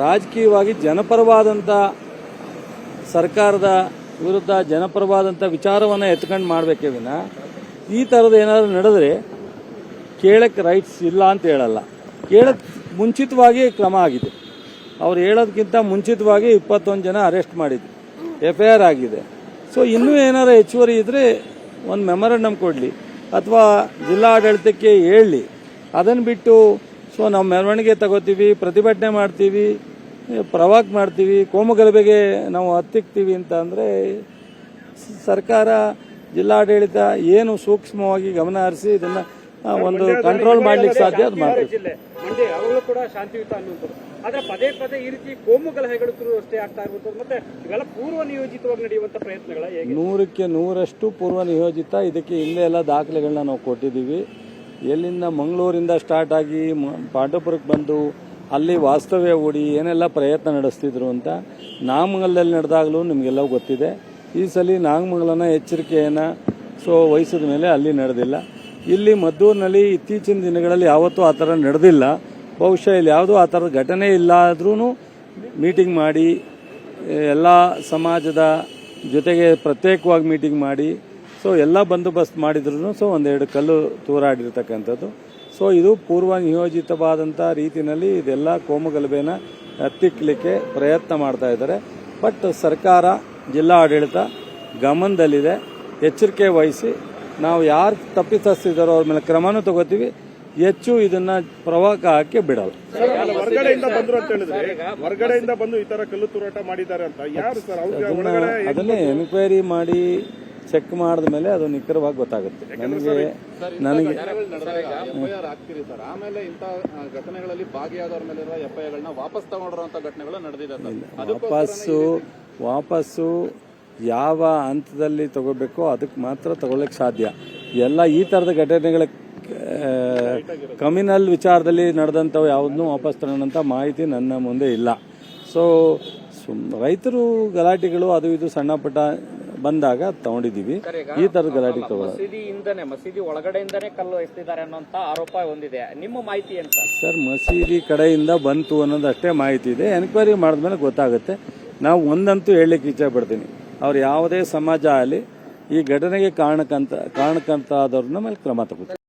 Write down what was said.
ರಾಜಕೀಯವಾಗಿ ಜನಪರವಾದಂಥ ಸರ್ಕಾರದ ವಿರುದ್ಧ ಜನಪರವಾದಂಥ ವಿಚಾರವನ್ನು ಎತ್ಕೊಂಡು ಮಾಡಬೇಕೇ ವಿನ ಈ ಥರದ್ದು ಏನಾದರೂ ನಡೆದರೆ ಕೇಳಕ್ಕೆ ರೈಟ್ಸ್ ಇಲ್ಲ ಅಂತ ಹೇಳಲ್ಲ. ಕೇಳಕ್ಕೆ ಮುಂಚಿತವಾಗಿ ಕ್ರಮ ಆಗಿದೆ. ಅವ್ರು ಹೇಳೋದಕ್ಕಿಂತ ಮುಂಚಿತವಾಗಿ ಇಪ್ಪತ್ತೊಂದು ಜನ ಅರೆಸ್ಟ್ ಮಾಡಿದ್ರು. ಎಫ್ ಐ ಆರ್ ಆಗಿದೆ. ಸೊ ಇನ್ನೂ ಏನಾರು ಹೆಚ್ಚುವರಿ ಇದ್ದರೆ ಒಂದು ಮೆಮೊರಂಡಮ್ ಕೊಡಲಿ. ಅಥವಾ ಜಿಲ್ಲಾಡಳಿತಕ್ಕೆ ಹೇಳಲಿ ಅದನ್ನು ಬಿಟ್ಟು ಸೊ ನಾವು ಮೆರವಣಿಗೆ ತಗೋತೀವಿ ಪ್ರತಿಭಟನೆ ಮಾಡ್ತೀವಿ ಪ್ರವಾಕ್ ಮಾಡ್ತೀವಿ ಕೋಮುಗಲಭೆಗೆ ನಾವು ಹತ್ತಿಕ್ತೀವಿ ಅಂತ ಅಂದರೆ ಸರ್ಕಾರ ಜಿಲ್ಲಾಡಳಿತ ಏನು ಸೂಕ್ಷ್ಮವಾಗಿ ಗಮನ ಹರಿಸಿ ಇದನ್ನು ಒಂದು ಕಂಟ್ರೋಲ್ ಮಾಡ್ಲಿಕ್ಕೆ ಸಾಧ್ಯ ಅದು ಮಾಡ್ತೀವಿ ಜಿಲ್ಲೆ. ಮಂಡ್ಯ ಯಾವಾಗಲೂ ಕೂಡ ಶಾಂತಿಯುತ ಅನ್ನುವಂಥದ್ದು. ಆದ್ರೆ ಪದೇ ಪದೇ ಈ ರೀತಿ ಕೋಮು ಗಲಹೆಗಳು ಶುರು ಅಷ್ಟೇ ಆಗ್ತಾ ಇರುವಂಥದ್ದು ಮತ್ತೆ ಇವೆಲ್ಲ ಪೂರ್ವ ನಿಯೋಜಿತವಾಗಿ ನಡೆಯುವಂತ ಪ್ರಯತ್ನಗಳ ಹೇಗೆ? ನೂರಕ್ಕೆ ನೂರಷ್ಟು ಪೂರ್ವ ನಿಯೋಜಿತ ಇದಕ್ಕೆ ಇಲ್ಲೇ ಎಲ್ಲ ದಾಖಲೆಗಳನ್ನ ನಾವು ಕೊಟ್ಟಿದ್ದೀವಿ. ಎಲ್ಲಿಂದ ಮಂಗಳೂರಿಂದ ಸ್ಟಾರ್ಟ್ ಆಗಿ ಪಾಂಡವಪುರಕ್ಕೆ ಬಂದು ಅಲ್ಲಿ ವಾಸ್ತವ್ಯ ಹೂಡಿ ಏನೆಲ್ಲ ಪ್ರಯತ್ನ ನಡೆಸ್ತಿದ್ರು ಅಂತ ನಾಗಮಂಗಲದಲ್ಲಿ ನಡೆದಾಗಲೂ ನಿಮಗೆಲ್ಲ ಗೊತ್ತಿದೆ. ಈ ಸಲ ನಾಗಮಂಗಲನ ಎಚ್ಚರಿಕೆಯನ್ನು ಸೊ ವಹಿಸಿದ ಮೇಲೆ ಅಲ್ಲಿ ನಡೆದಿಲ್ಲ. ಇಲ್ಲಿ ಮದ್ದೂರಿನಲ್ಲಿ ಇತ್ತೀಚಿನ ದಿನಗಳಲ್ಲಿ ಯಾವತ್ತೂ ಆ ಥರ ನಡೆದಿಲ್ಲ. ಬಹುಶಃ ಇಲ್ಲಿ ಯಾವುದೂ ಆ ಥರದ ಘಟನೆ ಇಲ್ಲ ಆದ್ರೂ ಮೀಟಿಂಗ್ ಮಾಡಿ, ಎಲ್ಲ ಸಮಾಜದ ಜೊತೆಗೆ ಪ್ರತ್ಯೇಕವಾಗಿ ಮೀಟಿಂಗ್ ಮಾಡಿ ಸೊ ಎಲ್ಲ ಬಂದೋಬಸ್ತ್ ಮಾಡಿದ್ರು ಸೊ ಒಂದೆರಡು ಕಲ್ಲು ತೂರಾಡಿರ್ತಕ್ಕಂಥದ್ದು ಸೊ ಇದು ಪೂರ್ವ ನಿಯೋಜಿತವಾದಂಥ ರೀತಿಯಲ್ಲಿ ಇದೆಲ್ಲ ಕೋಮುಗಲಭೆನ ಹತ್ತಿಕ್ಕಲಿಕ್ಕೆ ಪ್ರಯತ್ನ ಮಾಡ್ತಾ ಇದ್ದಾರೆ. ಬಟ್ ಸರ್ಕಾರ ಜಿಲ್ಲಾ ಆಡಳಿತ ಗಮನದಲ್ಲಿದೆ. ಎಚ್ಚರಿಕೆ ವಹಿಸಿ ನಾವು ಯಾರು ತಪ್ಪಿತಸ್ತಿದ್ದಾರೋ ಅವ್ರ ಮೇಲೆ ಕ್ರಮನೂ ತಗೋತೀವಿ. ಹೆಚ್ಚು ಇದನ್ನ ಪ್ರವಾಹ ಹಾಕಿ ಬಿಡಲ್ಲ. ಹೊರಗಡೆಯಿಂದ ಬಂದ್ರು ಅಂತ ಹೇಳಿದ್ರೆ ಹೊರಗಡೆಯಿಂದ ಬಂದು ಈ ತರ ಕಲ್ಲು ತೂರಾಟ ಮಾಡಿದ್ದಾರೆ ಅಂತ ಯಾರು ಸರ್? ಅವ್ರಿಗೆ ಅದನ್ನ ಒಳಗಡೆ ಅದನ್ನೇ ಎನ್ಕ್ವೈರಿ ಮಾಡಿ ಚೆಕ್ ಮಾಡಿದ ಮೇಲೆ ಅದು ನಿಖರವಾಗಿ ಗೊತ್ತಾಗುತ್ತೆ. ನನಗೆ ನನಗೆ ಸರ್. ಆಮೇಲೆ ಇಂಥ ಘಟನೆಗಳಲ್ಲಿ ಭಾಗಿಯಾದವ್ರ ಮೇಲೆ ಎಫ್ಐಆರ್ಗಳನ್ನ ವಾಪಸ್ ತಗೊಂಡಿರುವಂತ ಘಟನೆಗಳು ನಡೆದಿದೆ ವಾಪಸ್ಸು ವಾಪಸ್ಸು ಯಾವ ಹಂತದಲ್ಲಿ ತಗೋಬೇಕೋ ಅದಕ್ಕೆ ಮಾತ್ರ ತಗೊಳ್ಳಕ್ಕೆ ಸಾಧ್ಯ. ಎಲ್ಲ ಈ ಥರದ ಘಟನೆಗಳ ಕಮಿನಲ್ ವಿಚಾರದಲ್ಲಿ ನಡೆದಂಥವು ಯಾವುದನ್ನೂ ವಾಪಸ್ ತಗೊಳ್ಳೋಂಥ ಮಾಹಿತಿ ನನ್ನ ಮುಂದೆ ಇಲ್ಲ. ಸೊ ಸುಮ್ ರೈತರು ಗಲಾಟೆಗಳು ಅದು ಇದು ಸಣ್ಣ ಪುಟ್ಟ ಬಂದಾಗ ತಗೊಂಡಿದೀವಿ ಈ ತರದ ಗಲಾಟೆ ತಗೊಳ್ಳೋದು. ಮಸೀದಿಯಿಂದನೇ ಮಸೀದಿ ಒಳಗಡೆಯಿಂದನೇ ಕಲ್ಲು ಎಸೆದಿದ್ದಾರೆ ಅನ್ನೋಂತ ಆರೋಪ ಹೊಂದಿದೆ ನಿಮ್ಮ ಮಾಹಿತಿ ಏನ್ ಸರ್? ಸರ್ ಮಸೀದಿ ಕಡೆಯಿಂದ ಬಂತು ಅನ್ನೋದು ಅಷ್ಟೇ ಮಾಹಿತಿ ಇದೆ. ಎನ್ಕ್ವೈರಿ ಮಾಡಿದ್ಮೇಲೆ ಗೊತ್ತಾಗುತ್ತೆ. ನಾವು ಒಂದಂತೂ ಹೇಳಲಿಕ್ಕೆ ಇಚ್ಛೆ ಪಡ್ತೀನಿ. ಅವ್ರು ಯಾವುದೇ ಸಮಾಜ ಆಗಲಿ ಈ ಘಟನೆಗೆ ಕಾರಣಕ್ಕಂತ ಕಾರಣಕ್ಕಂತಾದವ್ರನ್ನ ಮೇಲೆ ಕ್ರಮ ತಗೋತಾರೆ